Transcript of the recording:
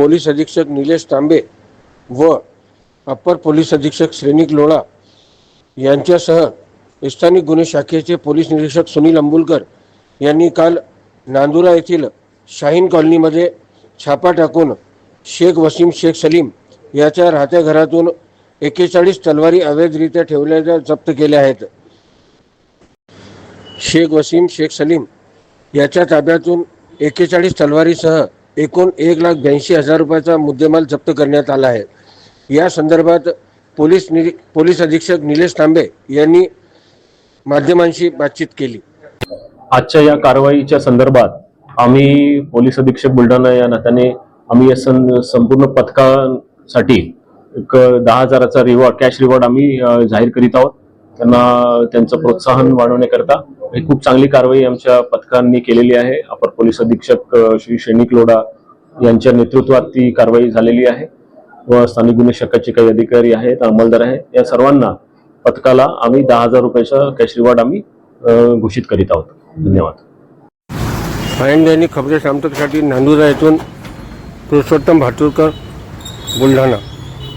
Police अधीक्षक निलेश तांबे व upper police अधीक्षक श्रेनिक लोळा यांच्यासह स्थानिक गुन्हे शाखेचे पोलीस निरीक्षक सुनील अंबुलकर यांनी काल नांदुरा येथील शाहीन कॉलनीमध्ये छापा टाकून शेख वसीम शेख सलीम याच्या राहत्या घरातून एकेचाळीस तलवारी अवैधरित्या ठेवलेल्या जप्त केल्या आहेत. शेख वसीम शेख सलीम याच्या ताब्यातून एकेचाळीस तलवारीसह एकूण एक लाख ब्याऐंशी हजार रुपयाचा मुद्देमाल जप्त करण्यात आला आहे. या संदर्भात पोलीस निरी पोलीस अधीक्षक निलेश तांबे यांनी माध्यमांशी बातचीत केली. आजच्या या कारवाईच्या संदर्भात आम्ही पोलीस अधीक्षक बुलढाणा या नात्याने आम्ही या सं संपूर्ण पथकासाठी एक दहा हजाराचा रिवॉर्ड कॅश रिवॉर्ड आम्ही जाहीर करीत आहोत. त्यांना त्यांचं प्रोत्साहन वाढवण्याकरता ही खूप चांगली कारवाई आमच्या पथकांनी केलेली आहे. अपर पोलीस अधीक्षक श्री सैनिक लोढा यांच्या नेतृत्वात ती कारवाई झालेली आहे. व स्थानिक गुन्हे शाखेचे काही अधिकारी आहेत अंमलदार आहे या सर्वांना पथकाला आम्ही दहा हजार रुपयाचा कॅश रिवॉर्ड आम्ही घोषित करीत आहोत. धन्यवाद. फाईन खबरे सामतकसाठी नांदुरा येथून पुरुषोत्तम भाटुरकर बुलढाणा.